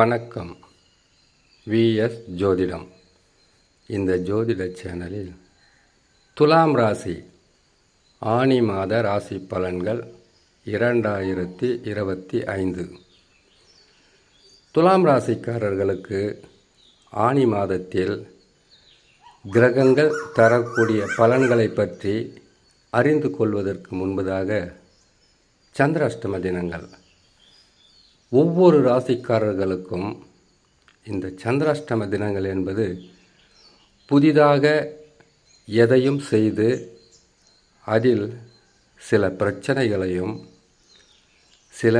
வணக்கம். விஎஸ் ஜோதிடம். இந்த ஜோதிட சேனலில் துலாம் ராசி ஆனி மாத ராசி பலன்கள் இரண்டாயிரத்தி இருபத்தி ஐந்து. துலாம் ராசிக்காரர்களுக்கு ஆனி மாதத்தில் கிரகங்கள் தரக்கூடிய பலன்களை பற்றி அறிந்து கொள்வதற்கு முன்பதாக சந்திராஷ்டம தினங்கள் ஒவ்வொரு ராசிக்காரர்களுக்கும் இந்த சந்திராஷ்டம தினங்கள் என்பது புதிதாக எதையும் செய்து அதில் சில பிரச்சனைகளையும் சில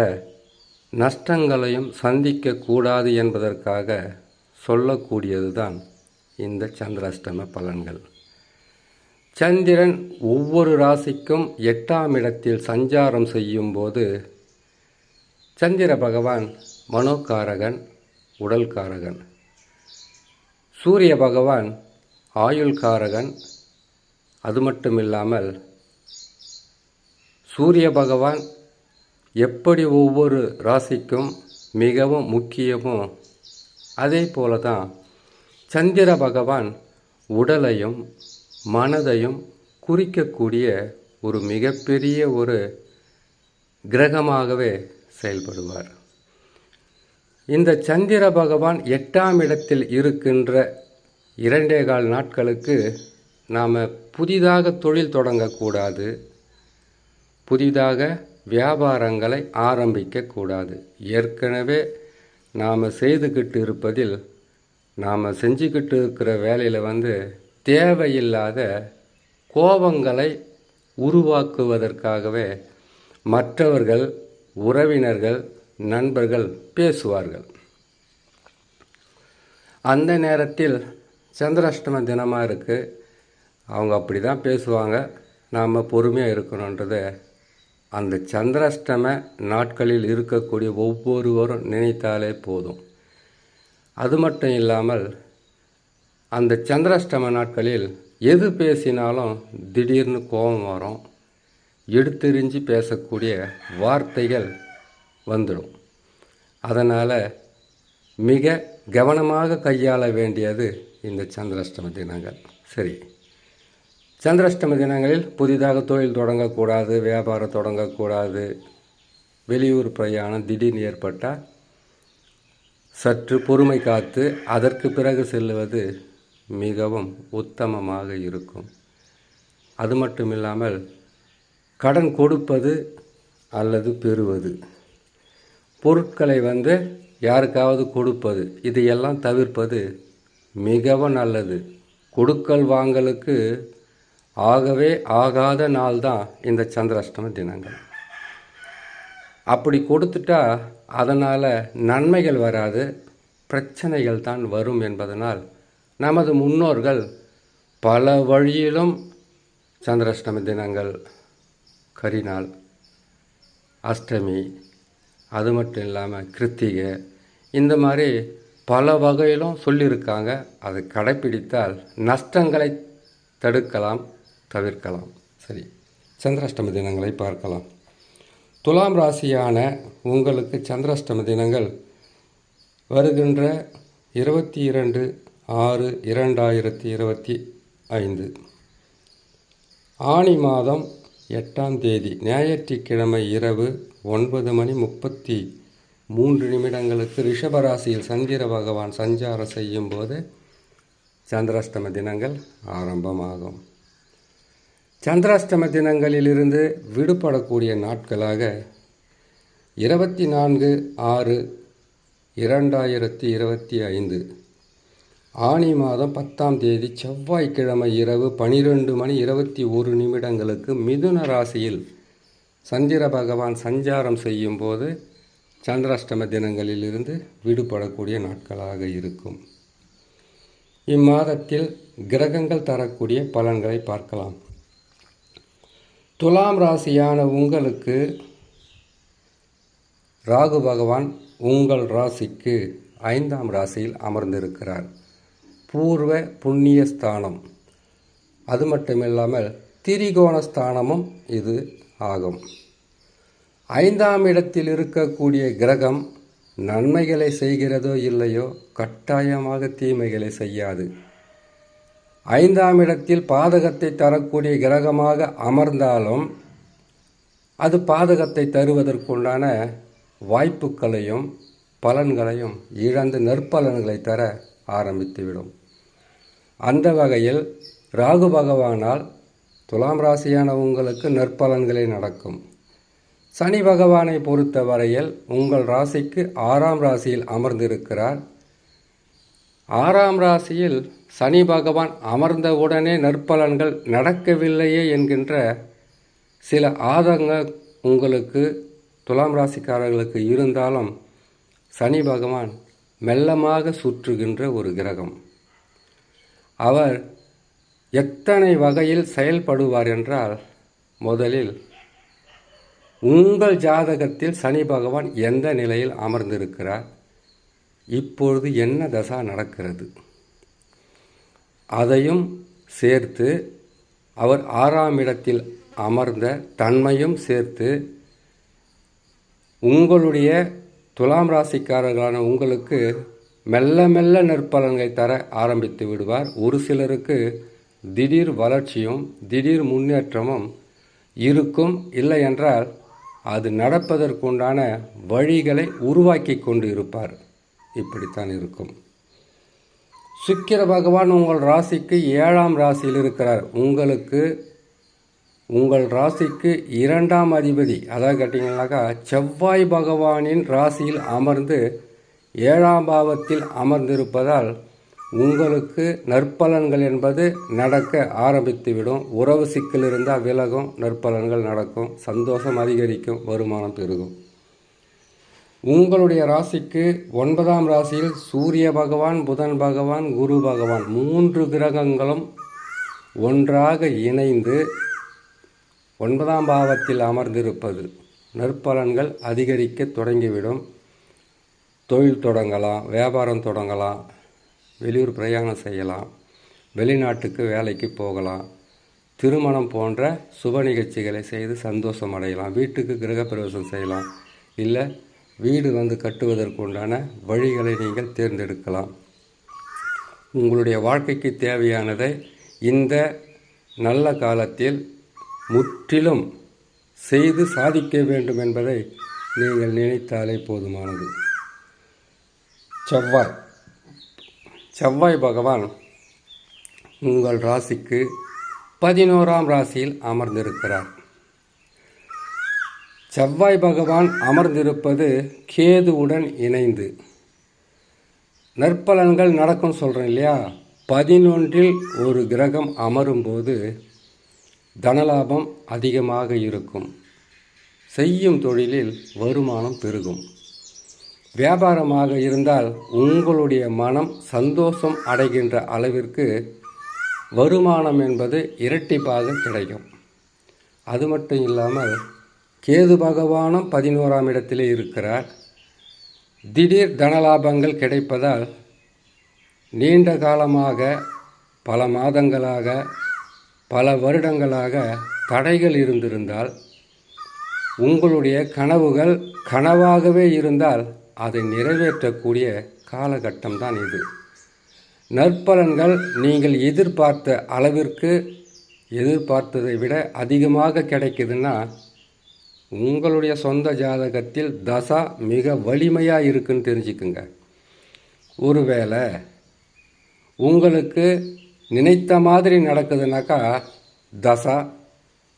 நஷ்டங்களையும் சந்திக்கக்கூடாது என்பதற்காக சொல்லக்கூடியது தான் இந்த சந்திராஷ்டம பலன்கள். சந்திரன் ஒவ்வொரு ராசிக்கும் எட்டாம் இடத்தில் சஞ்சாரம் செய்யும்போது சந்திர பகவான் மனோகாரகன் உடல்காரகன். சூரிய பகவான் ஆயுள்காரகன். அது மட்டும் இல்லாமல் சூரிய பகவான் எப்படி ஒவ்வொரு ராசிக்கும் மிகவும் முக்கியமோ அதே போல தான் சந்திர பகவான் உடலையும் மனதையும் குறிக்கக்கூடிய ஒரு மிகப்பெரிய ஒரு கிரகமாகவே செயல்படுவார். இந்த சந்திர பகவான் எட்டாம் இடத்தில் இருக்கின்ற இரண்டே கால் நாட்களுக்கு நாம் புதிதாக தொழில் தொடங்கக்கூடாது. புதிதாக வியாபாரங்களை ஆரம்பிக்கக்கூடாது. ஏற்கனவே நாம் செய்துக்கிட்டு இருப்பதில் நாம் செஞ்சுக்கிட்டு இருக்கிற வேலையில் வந்து தேவையில்லாத கோபங்களை உருவாக்குவதற்காகவே மற்றவர்கள் உறவினர்கள் நண்பர்கள் பேசுவார்கள். அந்த நேரத்தில் சந்திராஷ்டம தினமாக இருக்குது அவங்க அப்படி தான் பேசுவாங்க. நாம் பொறுமையாக இருக்கணுன்றது அந்த சந்திராஷ்டம நாட்களில் இருக்கக்கூடிய ஒவ்வொருவரும் நினைத்தாலே போதும். அது மட்டும் இல்லாமல் அந்த சந்திராஷ்டம நாட்களில் எது பேசினாலும் திடீர்னு கோபம் வரும். எடுத்தெறிஞ்சு பேசக்கூடிய வார்த்தைகள் வந்துடும். அதனால் மிக கவனமாக கையாள வேண்டியது இந்த சந்திராஷ்டம தினங்கள். சரி. சந்திராஷ்டம தினங்களில் புதிதாக தொழில் தொடங்கக்கூடாது வியாபாரம் தொடங்கக்கூடாது வெளியூர் பிரயாணம் திடீர்னு ஏற்பட்டால் சற்று பொறுமை காத்து அதற்கு பிறகு செல்லுவது மிகவும் உத்தமமாக இருக்கும். அது மட்டும் இல்லாமல் கடன் கொடுப்பது அல்லது பெறுவது. பொருட்களை வந்து யாருக்காவது கொடுப்பது. இதையெல்லாம் தவிர்ப்பது மிகவும் நல்லது. கொடுக்கல் வாங்கலுக்கு ஆகவே ஆகாத நாள் தான் இந்த சந்திராஷ்டம தினங்கள். அப்படி கொடுத்துட்டா அதனால் நன்மைகள் வராது பிரச்சனைகள் தான் வரும் என்பதனால் நமது முன்னோர்கள் பல வழியிலும் சந்திராஷ்டம தினங்கள் கரிநாள் அஷ்டமி அது மட்டும் இல்லாமல் கிருத்திகை இந்த மாதிரி பல வகையிலும் சொல்லியிருக்காங்க. அதை கடைப்பிடித்தால் நஷ்டங்களை தடுக்கலாம் தவிர்க்கலாம். சரி சந்திராஷ்டம தினங்களை பார்க்கலாம். துலாம் ராசியான உங்களுக்கு சந்திராஷ்டம தினங்கள் வருகின்ற இருபத்தி இரண்டு ஆறு இரண்டாயிரத்தி இருபத்தி ஐந்து. ஆணி மாதம் எட்டாம் தேதி ஞாயிற்றுக்கிழமை இரவு ஒன்பது மணி முப்பத்தி மூன்று நிமிடங்களுக்கு ரிஷபராசியில் சந்திர பகவான் சஞ்சாரம் செய்யும் போது சந்திராஷ்டம தினங்கள் ஆரம்பமாகும். சந்திராஷ்டம தினங்களிலிருந்து விடுபடக்கூடிய நாட்களாக இருபத்தி நான்கு ஆறு இரண்டாயிரத்தி இருபத்தி ஐந்து ஆனி மாதம் பத்தாம் தேதி செவ்வாய்க்கிழமை இரவு பனிரெண்டு மணி இருபத்தி ஒரு நிமிடங்களுக்கு மிதுன ராசியில் சந்திர பகவான் சஞ்சாரம் செய்யும் போது சந்திராஷ்டம தினங்களிலிருந்து விடுபடக்கூடிய நாட்களாக இருக்கும். இம்மாதத்தில் கிரகங்கள் தரக்கூடிய பலன்களை பார்க்கலாம். துலாம் ராசியான உங்களுக்கு ராகு பகவான் உங்கள் ராசிக்கு ஐந்தாம் ராசியில் அமர்ந்திருக்கிறார். பூர்வ புண்ணிய ஸ்தானம். அது மட்டுமில்லாமல் திரிகோண ஸ்தானமும் இது ஆகும். ஐந்தாம் இடத்தில் இருக்கக்கூடிய கிரகம் நன்மைகளை செய்கிறதோ இல்லையோ கட்டாயமாக தீமைகளை செய்யாது. ஐந்தாம் இடத்தில் பாதகத்தை தரக்கூடிய கிரகமாக அமர்ந்தாலும் அது பாதகத்தை தருவதற்குண்டான வாய்ப்புகளையும் பலன்களையும் இழந்து நற்பலன்களை தர ஆரம்பித்துவிடும். அந்த வகையில் ராகு பகவானால் துலாம் ராசியான உங்களுக்கு நற்பலன்களே நடக்கும். சனி பகவானை பொறுத்தவரையில் உங்கள் ராசிக்கு ஆறாம் ராசியில் அமர்ந்திருக்கிறார். ஆறாம் ராசியில் சனி பகவான் அமர்ந்தவுடனே நற்பலன்கள் நடக்கவில்லையே என்கின்ற சில ஆதங்க உங்களுக்கு துலாம் ராசிக்காரர்களுக்கு இருந்தாலும் சனி பகவான் மெல்லமாக சுற்றுகின்ற ஒரு கிரகம். அவர் எத்தனை வகையில் செயல்படுவார் என்றால் முதலில் உங்கள் ஜாதகத்தில் சனி பகவான் எந்த நிலையில் அமர்ந்திருக்கிறார் இப்பொழுது என்ன தசா நடக்கிறது அதையும் சேர்த்து அவர் ஆறாம் இடத்தில் அமர்ந்த தன்மையும் சேர்த்து உங்களுடைய துலாம் ராசிக்காரர்களான உங்களுக்கு மெல்ல மெல்ல நற்பலன்களை தர ஆரம்பித்து விடுவார். ஒரு சிலருக்கு திடீர் வளர்ச்சியும் திடீர் முன்னேற்றமும் இருக்கும். இல்லை என்றால் அது நடப்பதற்குண்டான வழிகளை உருவாக்கி கொண்டு இருப்பார் இப்படித்தான் இருக்கும். சுக்கிர பகவான் உங்கள் ராசிக்கு ஏழாம் ராசியில் இருக்கிறார். உங்களுக்கு உங்கள் ராசிக்கு இரண்டாம் அதிபதி. அதாவது கேட்டிங்கனாக்கா செவ்வாய் பகவானின் ராசியில் அமர்ந்து ஏழாம் பாவத்தில் அமர்ந்திருப்பதால் உங்களுக்கு நற்பலன்கள் என்பது நடக்க ஆரம்பித்துவிடும். உறவு சிக்கல் இருந்தால் விலகும் நற்பலன்கள் நடக்கும். சந்தோஷம் அதிகரிக்கும் வருமானம் பெருகும். உங்களுடைய ராசிக்கு ஒன்பதாம் ராசியில் சூரிய பகவான் புதன் பகவான் குரு பகவான் மூன்று கிரகங்களும் ஒன்றாக இணைந்து ஒன்பதாம் பாவத்தில் அமர்ந்திருப்பது. நற்பலன்கள் அதிகரிக்க தொடங்கிவிடும். தொழில் தொடங்கலாம் வியாபாரம் தொடங்கலாம் வெளியூர் பிரயாணம் செய்யலாம் வெளிநாட்டுக்கு வேலைக்கு போகலாம் திருமணம் போன்ற சுப நிகழ்ச்சிகளை செய்து சந்தோஷம் அடையலாம் வீட்டுக்கு கிரகப்பிரவேசம் செய்யலாம் இல்லை வீடு வந்து கட்டுவதற்குண்டான வழிகளை நீங்கள் தேர்ந்தெடுக்கலாம். உங்களுடைய வாழ்க்கைக்கு தேவையானதை இந்த நல்ல காலத்தில் முற்றிலும் செய்து சாதிக்க வேண்டும் என்பதை நீங்கள் நினைத்தாலே போதுமானது. செவ்வாய். செவ்வாய் பகவான் உங்கள் ராசிக்கு பதினோராம் ராசியில் அமர்ந்திருக்கிறார். செவ்வாய் பகவான் அமர்ந்திருப்பது கேதுவுடன் இணைந்து. நற்பலன்கள் நடக்கும் சொல்கிறேன் இல்லையா? பதினொன்றில் ஒரு கிரகம் அமரும்போது தனலாபம் அதிகமாக இருக்கும். செய்யும் தொழிலில் வருமானம் பெருகும். வியாபாரமாக இருந்தால் உங்களுடைய மனம் சந்தோஷம் அடைகின்ற அளவிற்கு வருமானம் என்பது இரட்டிப்பாக கிடைக்கும். அது மட்டும் இல்லாமல் கேது பகவானும் பதினோராம் இடத்திலே இருக்கிறார். திடீர் தனலாபங்கள் கிடைப்பதால் நீண்ட காலமாக பல மாதங்களாக பல வருடங்களாக தடைகள் இருந்திருந்தால் உங்களுடைய கனவுகள் கனவாகவே இருந்தால் அதை நிறைவேற்றக்கூடிய காலகட்டம் தான் இது. நற்பலன்கள் நீங்கள் எதிர்பார்த்த அளவிற்கு எதிர்பார்த்ததை விட அதிகமாக கிடைக்குதுன்னா உங்களுடைய சொந்த ஜாதகத்தில் தசா மிக வலிமையாக இருக்குன்னு தெரிஞ்சுக்குங்க. ஒருவேளை உங்களுக்கு நினைத்த மாதிரி நடக்குதுனாக்கா தசா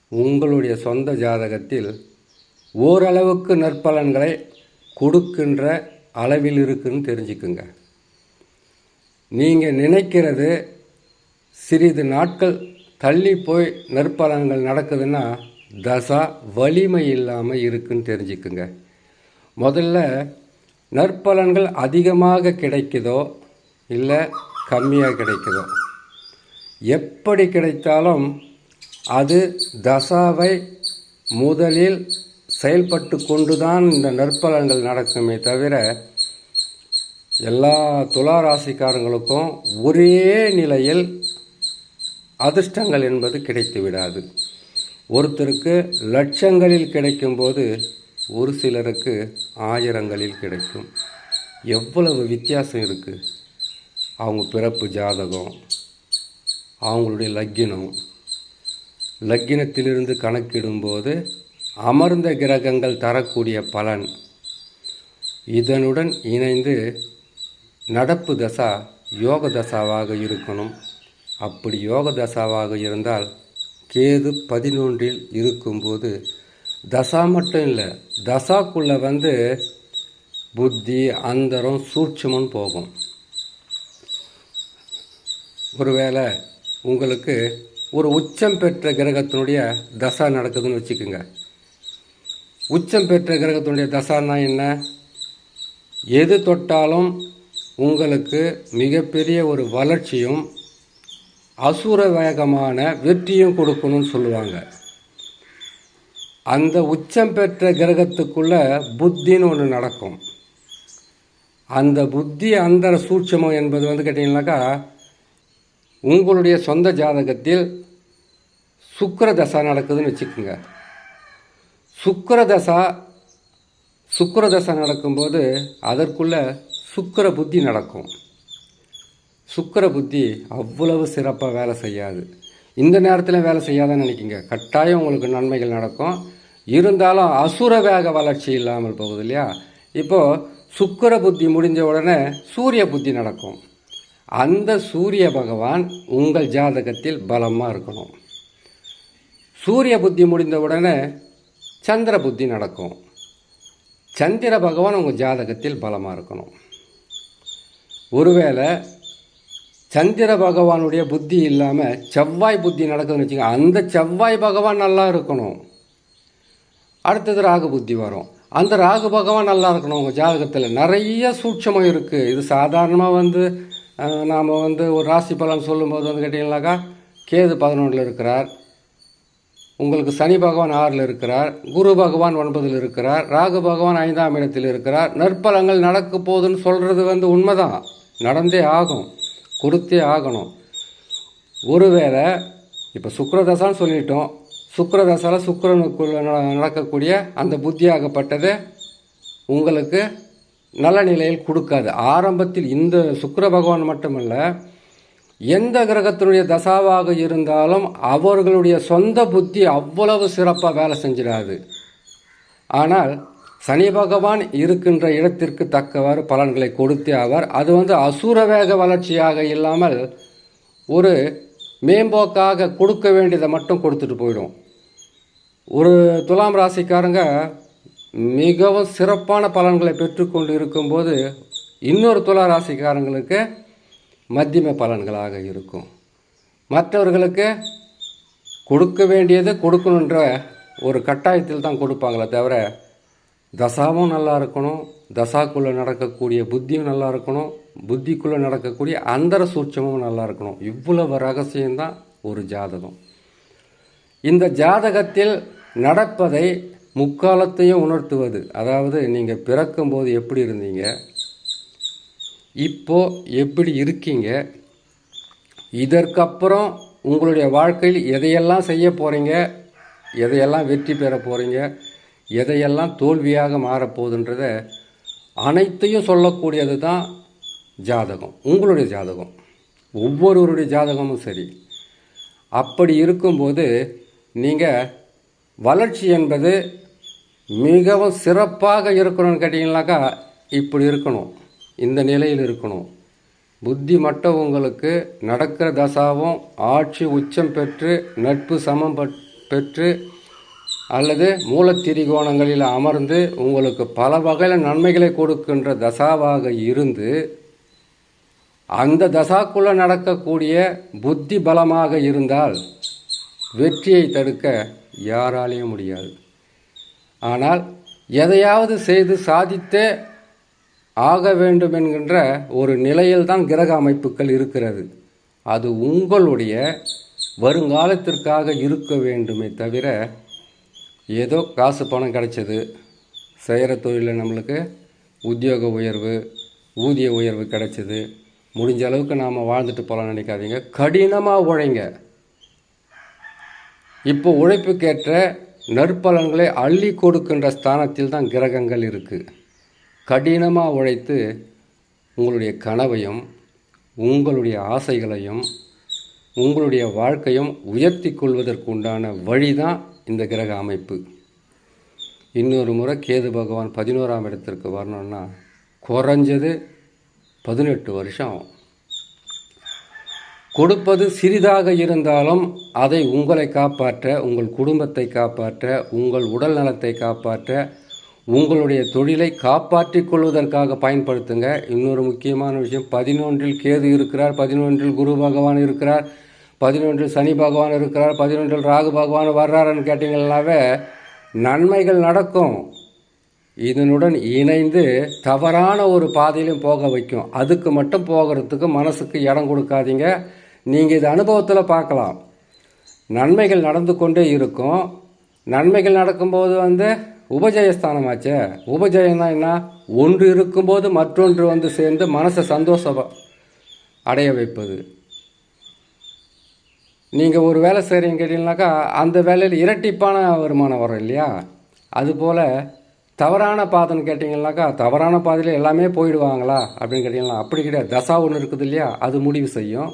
உங்களுடைய சொந்த ஜாதகத்தில் ஓரளவுக்கு நற்பலன்களை கொடுக்கின்ற அளவில் இருக்குன்னு தெரிஞ்சுக்குங்க. நீங்கள் நினைக்கிறது சிறிது நாட்கள் தள்ளி போய் நற்பலன்கள் நடக்குதுன்னா தசா வலிமை இல்லாமல் இருக்குன்னு தெரிஞ்சுக்குங்க. முதல்ல நற்பலன்கள் அதிகமாக கிடைக்குதோ இல்லை கம்மியாக கிடைக்குதோ? எப்படி கிடைத்தாலும் அது தசாவை முதலில் செயல்பட்டு கொண்டுதான் இந்த நற்பலன்கள் நடக்குமே தவிர எல்லா துலா ராசிக்காரங்களுக்கும் ஒரே நிலையில் அதிர்ஷ்டங்கள் என்பது கிடைத்து விடாது ஒருத்தருக்கு லட்சங்களில் கிடைக்கும்போது ஒரு சிலருக்கு ஆயிரங்களில் கிடைக்கும். எவ்வளவு வித்தியாசம் இருக்குது அவங்க பிறப்பு ஜாதகம் அவங்களுடைய லக்கினம். லக்கினத்திலிருந்து கணக்கிடும்போது அமர்ந்த கிரகங்கள் தரக்கூடிய பலன். இதனுடன் இணைந்து நடப்பு தசா யோக தசாவாக இருக்கணும். அப்படி யோக தசாவாக இருந்தால் கேது பதினொன்றில் இருக்கும்போது தசா மட்டும் இல்லை தசாக்குள்ளே வந்து புத்தி அந்தரம் சூட்சமும் போகும். ஒருவேளை உங்களுக்கு ஒரு உச்சம் பெற்ற கிரகத்தினுடைய தசா நடக்குதுன்னு வச்சுக்கோங்க. உச்சம் பெற்ற கிரகத்தினுடைய தசான்னா என்ன? எது தொட்டாலும் உங்களுக்கு மிகப்பெரிய ஒரு வளர்ச்சியும் அசுர வேகமான வெற்றியும் கொடுக்கணும்னு சொல்லுவாங்க. அந்த உச்சம் பெற்ற கிரகத்துக்குள்ளே புத்தின்னு ஒன்று நடக்கும். அந்த புத்தி அந்தர சூட்சமம் என்பது வந்து கேட்டிங்கனாக்கா உங்களுடைய சொந்த ஜாதகத்தில் சுக்கர தசா நடக்குதுன்னு வச்சுக்கோங்க. சுக்கரதசா சுக்கரதசை நடக்கும்போது அதற்குள்ளே சுக்கிர புத்தி நடக்கும். சுக்கிர புத்தி அவ்வளவு சிறப்பாக வேலை செய்யாது. இந்த நேரத்தில் வேலை செய்யாதான்னு நினைக்கிங்க. கட்டாயம் உங்களுக்கு நன்மைகள் நடக்கும். இருந்தாலும் அசுர வேக வளர்ச்சி இல்லாமல் போகுது இல்லையா? இப்போது சுக்கிர புத்தி முடிஞ்ச உடனே சூரிய புத்தி நடக்கும். அந்த சூரிய பகவான் உங்கள் ஜாதகத்தில் பலமாக இருக்கணும். சூரிய புத்தி முடிந்த உடனே சந்திர புத்தி நடக்கும். சந்திர பகவான் உங்கள் ஜாதகத்தில் பலமாக இருக்கணும். ஒருவேளை சந்திர பகவானுடைய புத்தி இல்லாமல் செவ்வாய் புத்தி நடக்குதுன்னு வச்சுக்கோங்க அந்த செவ்வாய் பகவான் நல்லா இருக்கணும். அடுத்தது ராகு புத்தி வரும். அந்த ராகு பகவான் நல்லா இருக்கணும் உங்கள் ஜாதகத்தில். நிறைய சூட்சமம் இருக்குது இது சாதாரணமாக வந்து நாம் வந்து ஒரு ராசி பலன் சொல்லும்போது வந்து கேட்டிங்கனாக்கா கேது பதினொன்றில் இருக்கிறார். உங்களுக்கு சனி பகவான் ஆறில் இருக்கிறார் குரு பகவான் ஒன்பதில் இருக்கிறார் ராகு பகவான் ஐந்தாம் இடத்தில் இருக்கிறார். நற்பலங்கள் நடக்க போகுதுன்னு சொல்கிறது வந்து உண்மைதான். நடந்தே ஆகும் கொடுத்தே ஆகணும். ஒருவேளை இப்போ சுக்கரதசான்னு சொல்லிட்டோம். சுக்கரதசால சுக்கரனுக்குள்ள நடக்கக்கூடிய அந்த புத்தியாகப்பட்டது உங்களுக்கு நல்ல நிலையில் கொடுக்காது. ஆரம்பத்தில் இந்த சுக்கர பகவான் மட்டுமல்ல எந்த கிரகத்தினுடைய தசாவாக இருந்தாலும் அவர்களுடைய சொந்த புத்தி அவ்வளவு சிறப்பாக வேலை செஞ்சிடாது. ஆனால் சனி பகவான் இருக்கின்ற இடத்திற்கு தக்கவாறு பலன்களை கொடுத்தே ஆவார். அது வந்து அசுர வேக வளர்ச்சியாக இல்லாமல் ஒரு மேம்போக்காக கொடுக்க வேண்டியதை மட்டும் கொடுத்துட்டு போயிடும். ஒரு துலாம் ராசிக்காரங்க மிகவும் சிறப்பான பலன்களை பெற்றுக்கொண்டு இருக்கும்போது இன்னொரு துலா ராசிக்காரங்களுக்கு மத்தியம பலன்களாக இருக்கும். மற்றவர்களுக்கு கொடுக்க வேண்டியது கொடுக்கணுன்ற ஒரு கட்டாயத்தில் தான் கொடுப்பாங்களே தவிர தசாவும் நல்லா இருக்கணும் தசாக்குள்ளே நடக்கக்கூடிய புத்தியும் நல்லா இருக்கணும் புத்திக்குள்ளே நடக்கக்கூடிய அந்தர சூட்சமும் நல்லா இருக்கணும். இவ்வளவு ரகசியம்தான் ஒரு ஜாதகம். இந்த ஜாதகத்தில் நடப்பதை முக்காலத்தையும் உணர்த்துவது அதாவது நீங்கள் பிறக்கும்போது எப்படி இருந்தீங்க இப்போது எப்படி இருக்கீங்க? இதற்கப்புறம் உங்களுடைய வாழ்க்கையில் எதையெல்லாம் செய்ய போகிறீங்க எதையெல்லாம் வெற்றி பெற போகிறீங்க எதையெல்லாம் தோல்வியாக மாறப்போகுதுன்றத அனைத்தையும் சொல்லக்கூடியது தான் ஜாதகம். உங்களுடைய ஜாதகம். ஒவ்வொருவருடைய ஜாதகமும் சரி. அப்படி இருக்கும்போது நீங்கள் வளர்ச்சி என்பது மிகவும் சிறப்பாக இருக்கணும்னு கேட்டிங்கனாக்கா இப்படி இருக்கணும். இந்த நிலையில் இருக்கணும். புத்தி மட்டும் உங்களுக்கு நடக்கிற தசாவும் ஆட்சி உச்சம் பெற்று நட்பு சமம் பெற்று அல்லது மூலத்திரிகோணங்களில் அமர்ந்து உங்களுக்கு பல வகையில் நன்மைகளை கொடுக்கின்ற தசாவாக இருந்து அந்த தசாக்குள்ளே நடக்கக்கூடிய புத்தி பலமாக இருந்தால் வெற்றியை தடுக்க யாராலையும் முடியாது. ஆனால் எதையாவது செய்து சாதித்தே ஆக வேண்டும் என்கின்ற ஒரு நிலையில்தான் கிரக அமைப்புகள் இருக்கிறது. அது உங்களுடைய வருங்காலத்திற்காக இருக்க வேண்டுமே தவிர ஏதோ காசு பணம் கிடைச்சது செய்கிற தொழிலில் நம்மளுக்கு உத்தியோக உயர்வு ஊதிய உயர்வு கிடைச்சது முடிஞ்ச அளவுக்கு நாம் வாழ்ந்துட்டு போகலாம்னு நினைக்காதீங்க. கடினமாக உழைங்க. இப்போ உழைப்புக்கேற்ற நற்பலன்களை அள்ளி கொடுக்கின்ற ஸ்தானத்தில் தான் கிரகங்கள் இருக்குது கடினமாக உழைத்து உங்களுடைய கனவையும் உங்களுடைய ஆசைகளையும் உங்களுடைய வாழ்க்கையும் உயர்த்தி கொள்வதற்கு உண்டான வழி தான் இந்த கிரக அமைப்பு. இன்னொரு முறை கேது பகவான் பதினோராம் இடத்திற்கு வரணும்னா குறைஞ்சது பதினெட்டு வருஷம் ஆகும். கொடுப்பது சிறிதாக இருந்தாலும் அதை உங்களை காப்பாற்ற உங்கள் குடும்பத்தை காப்பாற்ற உங்கள் உடல் நலத்தை காப்பாற்ற உங்களுடைய தொழிலை காப்பாற்றிக் கொள்வதற்காக பயன்படுத்துங்க. இன்னொரு முக்கியமான விஷயம் பதினொன்றில் கேது இருக்கிறார் பதினொன்றில் குரு பகவான் இருக்கிறார் பதினொன்றில் சனி பகவான் இருக்கிறார் பதினொன்றில் ராகு பகவான் வர்றாருன்னு கேட்டிங்கன்னாவே நன்மைகள் நடக்கும். இதனுடன் இணைந்து தவறான ஒரு பாதையிலும் போக வைக்கும். அதுக்கு மட்டும் போகிறதுக்கு மனசுக்கு இடம் கொடுக்காதீங்க. நீங்கள் இது அனுபவத்தில் பார்க்கலாம். நன்மைகள் நடந்து கொண்டே இருக்கும். நன்மைகள் நடக்கும்போது வந்து உபஜயஸ்தானமாச்சே? உபஜயம்னா என்ன? ஒன்று இருக்கும்போது மற்றொன்று வந்து சேர்ந்து மனசை சந்தோஷம் அடைய வைப்பது. நீங்கள் ஒரு வேலை செய்கிறீங்க கேட்டீங்கன்னாக்கா அந்த வேலையில் இரட்டிப்பான வருமானம் வரும் இல்லையா? அதுபோல் தவறான பாதைன்னு கேட்டிங்கனாக்கா தவறான பாதையில் எல்லாமே போயிடுவாங்களா? அப்படின்னு கேட்டிங்கன்னா அப்படி கிடையாது. தசா ஒன்று இருக்குது இல்லையா? அது முடிவு செய்யும்.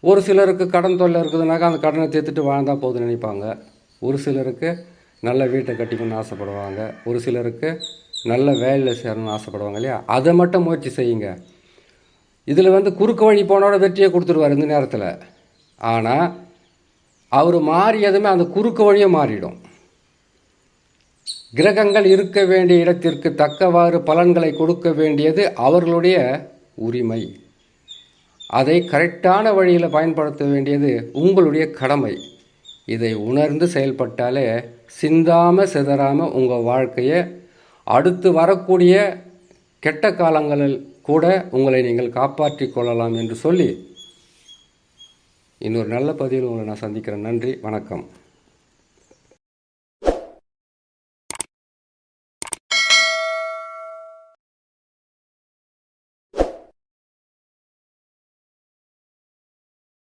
ஒரு சிலருக்கு கடன் தொல்லை இருக்குதுனாக்கா அந்த கடனை தீர்த்துட்டு வாழ்ந்தால் போதும்னு நினைப்பாங்க. ஒரு சிலருக்கு நல்ல வீட்டை கட்டிக்கணும்னு ஆசைப்படுவாங்க. ஒரு சிலருக்கு நல்ல வேலையில் சேரணும்னு ஆசைப்படுவாங்க இல்லையா? அதை மட்டும் முயற்சி செய்யுங்க. இதில் வந்து குறுக்கு வழி போனோட வெற்றியை கொடுத்துருவார் இந்த நேரத்தில். ஆனால் அவர் மாறியதுமே அந்த குறுக்கு வழியும் மாறிடும். கிரகங்கள் இருக்க வேண்டிய இடத்திற்கு தக்கவாறு பலன்களை கொடுக்க வேண்டியது அவர்களுடைய உரிமை. அதை கரெக்டான வழியில் பயன்படுத்த வேண்டியது உங்களுடைய கடமை. இதை உணர்ந்து செயல்பட்டாலே சிந்தாமல் சிதறாமல் உங்கள் வாழ்க்கையை அடுத்து வரக்கூடிய கெட்ட காலங்களில் கூட உங்களை நீங்கள் காப்பாற்றிக் கொள்ளலாம் என்று சொல்லி இன்னொரு நல்ல பதிவில் உங்களை நான் சந்திக்கிறேன். நன்றி வணக்கம்.